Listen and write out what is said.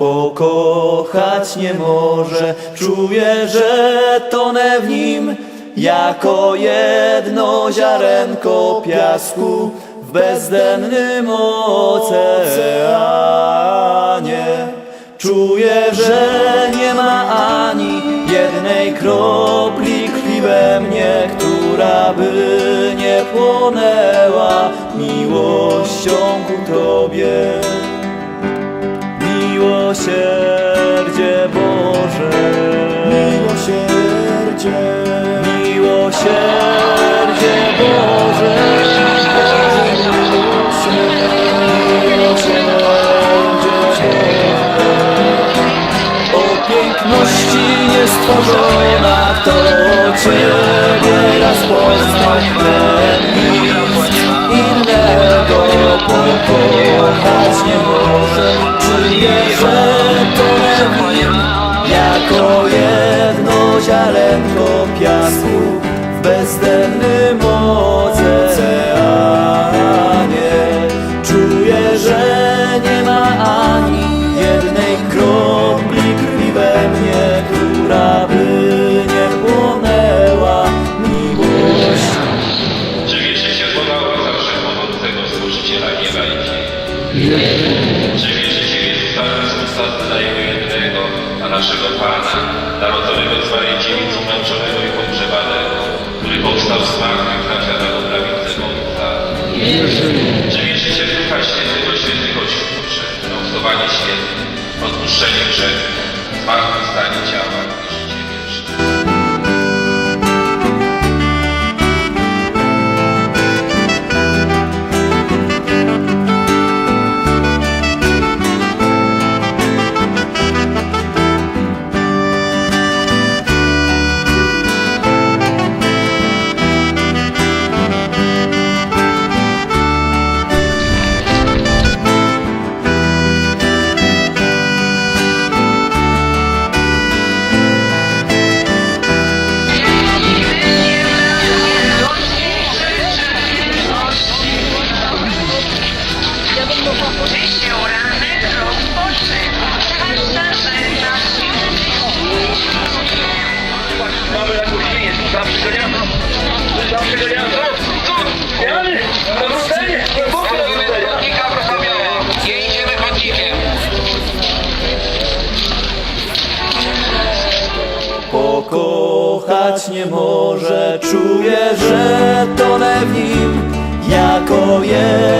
pokochać nie może. Czuję, że tonę w nim jako jedno ziarenko piasku w bezdennym oceanie. Czuję, że nie ma ani jednej kropli krwi we mnie, która by nie płonęła miłością ku Tobie. Niestworzona, kto Ciebie raz poznał, ten nic innego pokochać nie może. Że to jako jedno ziarenko piasku w bezdennym oceanie. Naszego Pana, narodzonego z męczonego i pogrzebanego, który powstał z martwych na światową prawicę? Czy wierzycie w Ducha Świętego, świętych oświadczeń, obcowanie świętych, odpuszczenie grzechów, zmartwychwstanie ciała pokochać nie może. Czuję, że tonę w nim jako jedno